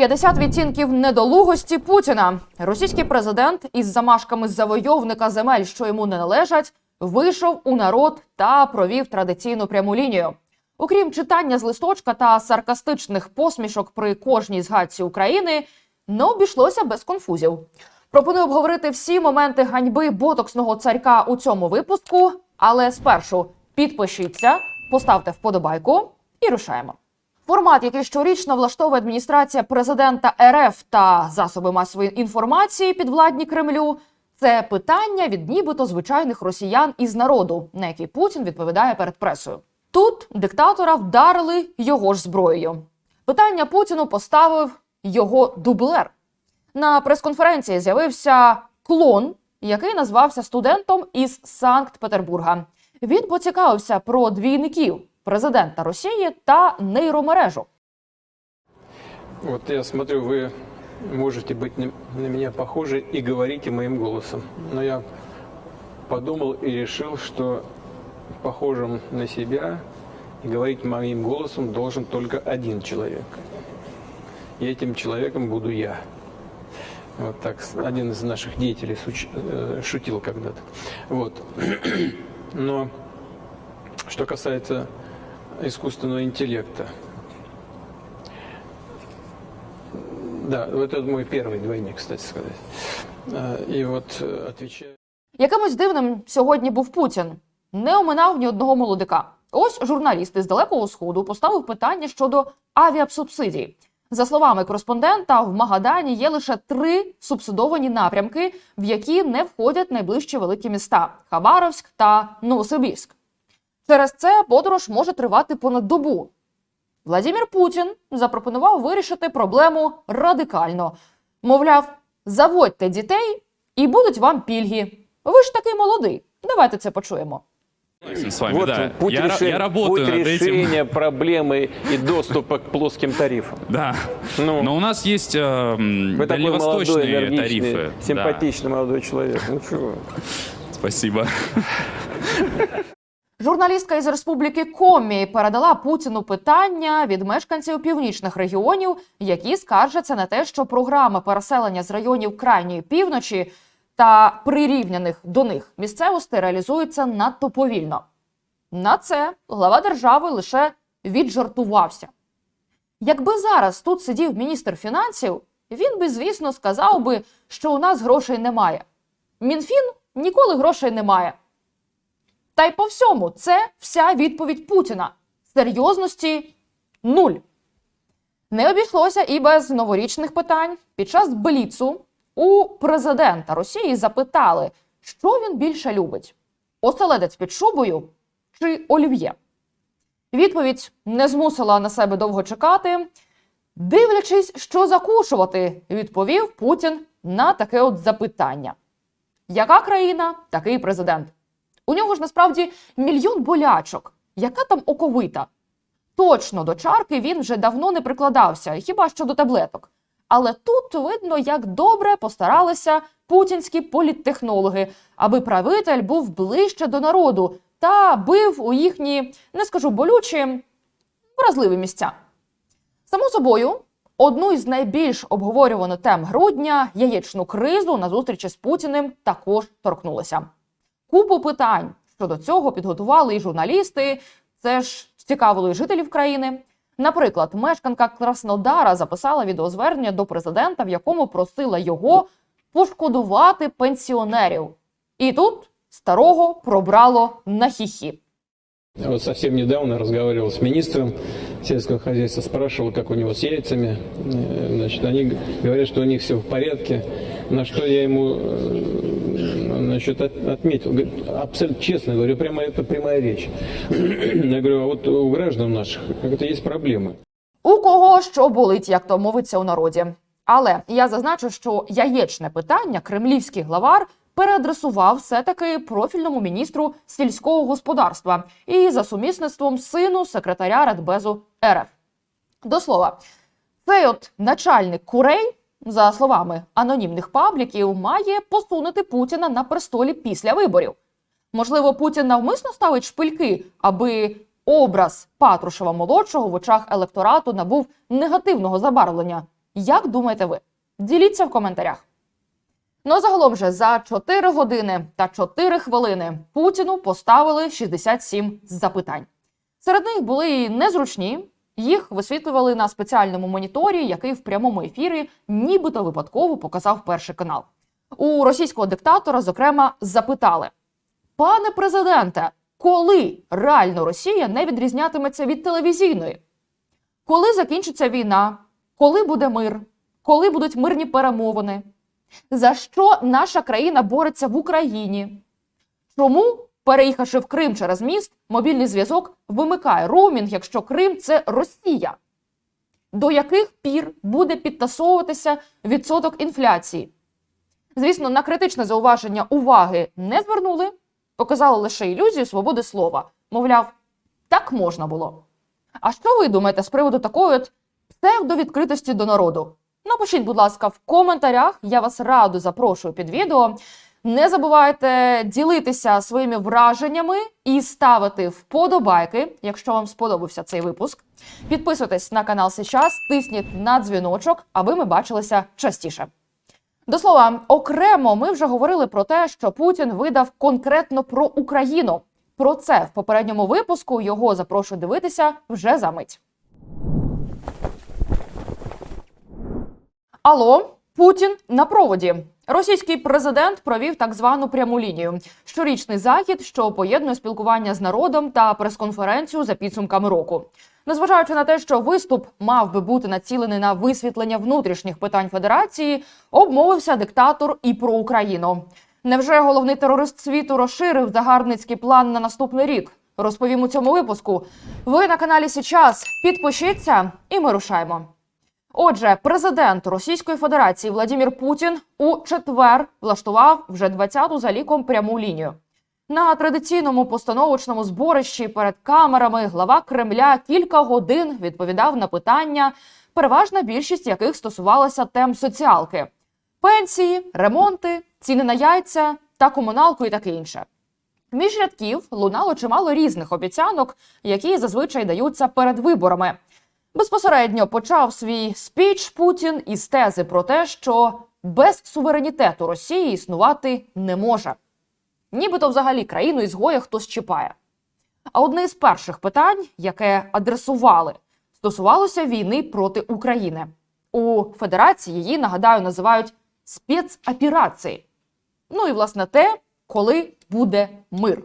50 відтінків недолугості Путіна. Російський президент із замашками завойовника земель, що йому не належать, вийшов у народ та провів традиційну пряму лінію. Окрім читання з листочка та саркастичних посмішок при кожній згадці України, не обійшлося без конфузів. Пропоную обговорити всі моменти ганьби ботоксного царька у цьому випуску. Але спершу підпишіться, поставте вподобайку і рушаємо. Формат, який щорічно влаштовує адміністрація президента РФ та засоби масової інформації підвладні Кремлю, це питання від нібито звичайних росіян із народу, на які Путін відповідає перед пресою. Тут диктатора вдарили його ж зброєю. Питання Путіну поставив його дублер. На прес-конференції з'явився клон, який назвався студентом із Санкт-Петербурга. Він поцікавився про двійників президента Росії та нейромережу. Вот я смотрю, вы можете быть на на меня похожи и говорите моим голосом. Но я подумал и решил, что похожим на себя и говорить моим голосом должен только один человек. И этим человеком буду я. Вот так с- один из наших деятелей суч- э, шутил когда-то. Вот. Но что касается искусственного интеллекта, Да, вот это мой первый двойник, кстати сказать. А, И вот э, отвечая... Якимось дивним сьогодні був Путін. Не оминав ні одного молодика. Ось журналіст із далекого сходу поставив питання щодо авіасубсидій. За словами кореспондента, в Магадані є лише три субсидовані напрямки, в які не входять найближчі великі міста Хабаровськ та Новосибірськ. Через це подорож може тривати понад добу. Владимир Путін запропонував вирішити проблему радикально. Мовляв, заводьте дітей і будуть вам пільги. Ви ж такий молодий. Давайте це почуємо. Согласен с вами, вот да. путь, я, ра- реши- я работаю путь над этим. решения проблемы и доступа к плоским тарифам. Да. Ну. Но у нас есть э, м, Вы такой молодой, дальневосточные энергичный, тарифы. Да. симпатичный молодой человек. Ну чего? Спасибо. Журналістка із республіки Комі передала Путіну питання від мешканців північних регіонів, які скаржаться на те, що програма переселення з районів крайньої півночі та прирівняних до них місцевостей реалізується надто повільно. На це глава держави лише віджартувався. Якби зараз тут сидів міністр фінансів, він би, звісно, сказав би, що у нас грошей немає. Мінфін ніколи грошей немає. Та й по всьому це вся відповідь Путіна. Серйозності нуль. Не обійшлося і без новорічних питань. Під час бліцу у президента Росії запитали, що він більше любить: оселедець під шубою чи олів'є. Відповідь не змусила на себе довго чекати. Дивлячись, що закушувати, відповів Путін на таке от запитання: Яка країна, такий президент? У нього ж насправді мільйон болячок. Яка там оковита? Точно до чарки він вже давно не прикладався, хіба що до таблеток. Але тут видно, як добре постаралися путінські політтехнологи, аби правитель був ближче до народу та бив у їхні, не скажу болючі, вразливі місця. Само собою, одну із найбільш обговорюваних тем грудня яєчну кризу на зустрічі з Путіним також торкнулися. Купу питань щодо цього підготували і журналісти. Це ж цікавило і жителів країни. Наприклад, мешканка Краснодара записала відеозвернення до президента, в якому просила його пошкодувати пенсіонерів. І тут старого пробрало на хіхі. Вот совсем недавно разговаривал с министром сельского хозяйства, спрашивал, как у него с яйцами. Э, Значит, они г- говорят, что у них все в порядке. На что я ему э, значит, от- отметил, говорит, абсолютно честно говорю, прямо это прямая речь. Я говорю, а вот у граждан наших как-то есть проблемы. У кого що болить, як то мовиться у народі. Але я зазначу, що яєчне питання кремлівський главар переадресував все-таки профільному міністру сільського господарства і за сумісництвом сину секретаря Радбезу РФ. До слова, цей от начальник курей, за словами анонімних пабліків, має посунути Путіна на престолі після виборів. Можливо, Путін навмисно ставить шпильки, аби образ Патрушева молодшого в очах електорату набув негативного забарвлення. Як думаєте ви? Діліться в коментарях. Ну а загалом же за 4 години та 4 хвилини Путіну поставили 67 запитань. Серед них були незручні. Їх висвітлювали на спеціальному моніторі, який в прямому ефірі нібито випадково показав перший канал. У російського диктатора, зокрема, запитали: Пане президенте, коли реально Росія не відрізнятиметься від телевізійної? Коли закінчиться війна? Коли буде мир? Коли будуть мирні перемовини? За що наша країна бореться в Україні? Чому, переїхавши в Крим через міст, мобільний зв'язок вимикає роумінг, якщо Крим це Росія? До яких пір буде підтасовуватися відсоток інфляції? Звісно, на критичне зауваження уваги не звернули, показали лише ілюзію свободи слова. Мовляв, так можна було. А що ви думаєте з приводу такої от псевдовідкритості до народу? Напишіть, будь ласка, в коментарях. Я вас радо запрошую під відео. Не забувайте ділитися своїми враженнями і ставити вподобайки, якщо вам сподобався цей випуск. Підписуйтесь на канал сейчас, тисніть на дзвіночок, аби ми бачилися частіше. До слова, окремо ми вже говорили про те, що Путін видав конкретно про Україну. Про це в попередньому випуску його запрошую дивитися вже за мить. Алло, Путін на проводі. Російський президент провів так звану пряму лінію. Щорічний захід, що поєднує спілкування з народом та прес-конференцію за підсумками року. Незважаючи на те, що виступ мав би бути націлений на висвітлення внутрішніх питань Федерації, обмовився диктатор і про Україну. Невже головний терорист світу розширив загарбницький план на наступний рік? Розповім у цьому випуску. Ви на каналі Січас. Підпишіться, і ми рушаємо. Отже, президент Російської Федерації Владимир Путін у четвер влаштував вже 20-ту за ліком пряму лінію. На традиційному постановочному зборищі перед камерами глава Кремля кілька годин відповідав на питання, переважна більшість яких стосувалася тем соціалки: пенсії, ремонти, ціни на яйця та комуналку і таке інше. Між рядків лунало чимало різних обіцянок, які зазвичай даються перед виборами. Безпосередньо почав свій спіч Путін із тези про те, що без суверенітету Росії існувати не може. Нібито взагалі країну ізгоя хтось чіпає. А одне із перших питань, яке адресували, стосувалося війни проти України. У Федерації її, нагадаю, називають спецоперації. Ну і власне те, коли буде мир.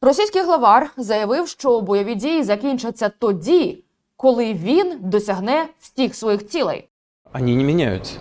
Російський главар заявив, що бойові дії закінчаться тоді, коли він досягне всіх своїх цілей. Они не меняются.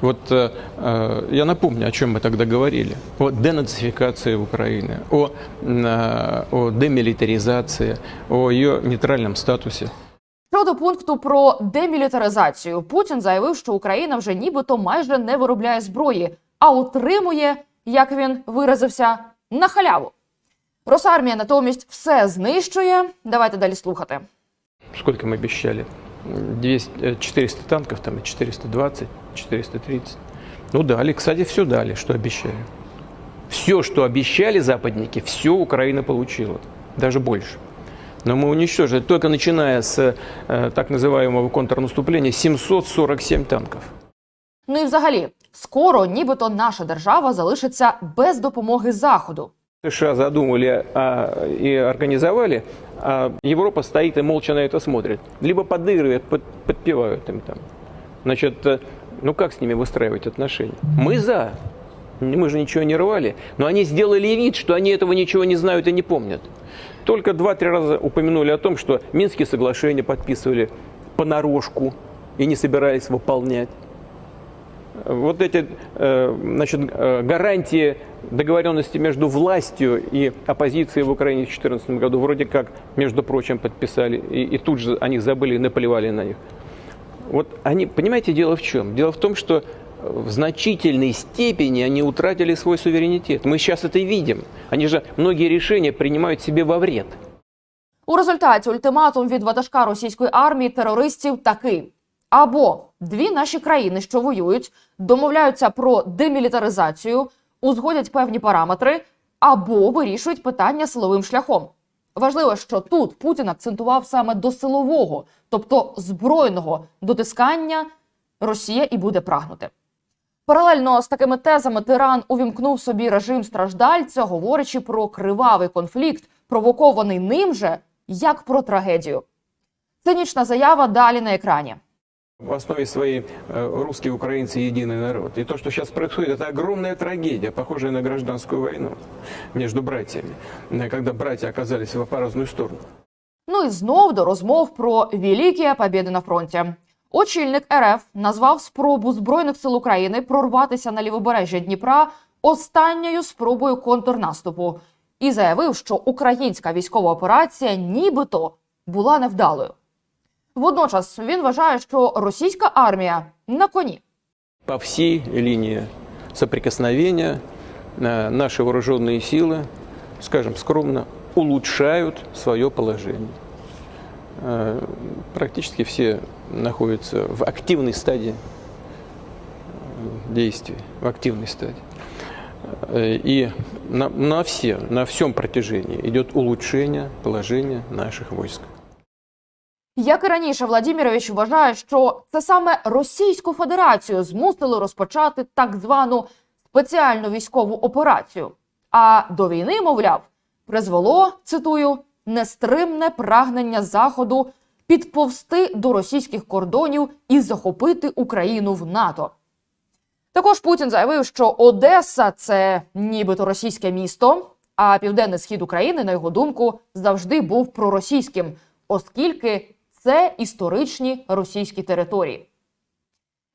Вот э, э, я напомню, о чем мы тогда говорили. О денацификации Украины, о, э, о демилитаризации, о ее нейтральном статусе. Щодо пункту про демілітаризацію, Путін заявив, що Україна вже нібито майже не виробляє зброї, а утримує, як він виразився, на халяву. Росармія натомість все знищує. Давайте далі слухати. Сколько мы обещали? 200, э, 400 танков, там, и 420, 430. Ну дали, кстати, все дали, что обещали. Все, что обещали западники, все Украина получила. Даже больше. Но мы уничтожили, только начиная с э, так называемого контрнаступления, 747 танков. Ну і взагалі, скоро нібито наша держава залишиться без допомоги заходу. США задумали а, и организовали, а Европа стоит и молча на это смотрит. Либо подыгрывает, под- подпевают им там. Значит, э, ну как с ними выстраивать отношения? Мы за. Мы же ничего не рвали. Но они сделали вид, что они этого ничего не знают и не помнят. Только два-три раза упомянули о том, что Минские соглашения подписывали понарошку и не собирались выполнять. Вот эти э, значит, э, гарантии договоренности между властью и оппозицией в Украине в 2014 году вроде как, между прочим, подписали, и, и тут же они забыли и наплевали на них. Вот они, понимаете, дело в чем? Дело в том, что в значительной степени они утратили свой суверенитет. Мы сейчас это видим. Они же многие решения принимают себе во вред. У результаті ультиматум від ватажка російської армії терористів такий: або дві наші країни, що воюють, домовляються про демілітаризацію, узгодять певні параметри, або вирішують питання силовим шляхом. Важливо, що тут Путін акцентував саме до силового, тобто збройного дотискання Росія і буде прагнути. Паралельно з такими тезами тиран увімкнув собі режим страждальця, говорячи про кривавий конфлікт, провокований ним же як про трагедію. Цинічна заява далі на екрані. В основе своей э, русские украинцы единый народ. И то, что сейчас происходит, это огромная трагедия, похожая на гражданскую войну между братьями, э, когда братья оказались по разную сторону. Ну і знов до розмов про великі побєди на фронті. Очільник РФ назвав спробу збройних сил України прорватися на лівобережжя Дніпра останньою спробою контрнаступу і заявив, що українська військова операція нібито була невдалою. Водночас він вважає, що російська армія на коні. По всей линии соприкосновения э, наши вооруженные силы, скажем скромно, улучшают свое положение. Э, Практически все находятся в активной стадии э, действий, в активной стадии. Э, И на, на все, на всем протяжении идет улучшение положения наших войск. Як і раніше, Владімірович вважає, що це саме Російську Федерацію змусили розпочати так звану спеціальну військову операцію. А до війни, мовляв, призвело цитую нестримне прагнення заходу підповсти до російських кордонів і захопити Україну в НАТО. Також Путін заявив, що Одеса це нібито російське місто, а південний схід України, на його думку, завжди був проросійським, оскільки це історичні російські території.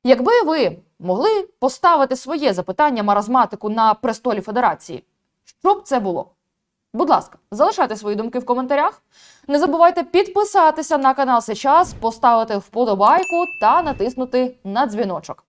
Якби ви могли поставити своє запитання маразматику на престолі Федерації, що б це було? Будь ласка, залишайте свої думки в коментарях. Не забувайте підписатися на канал Сейчас, поставити вподобайку та натиснути на дзвіночок.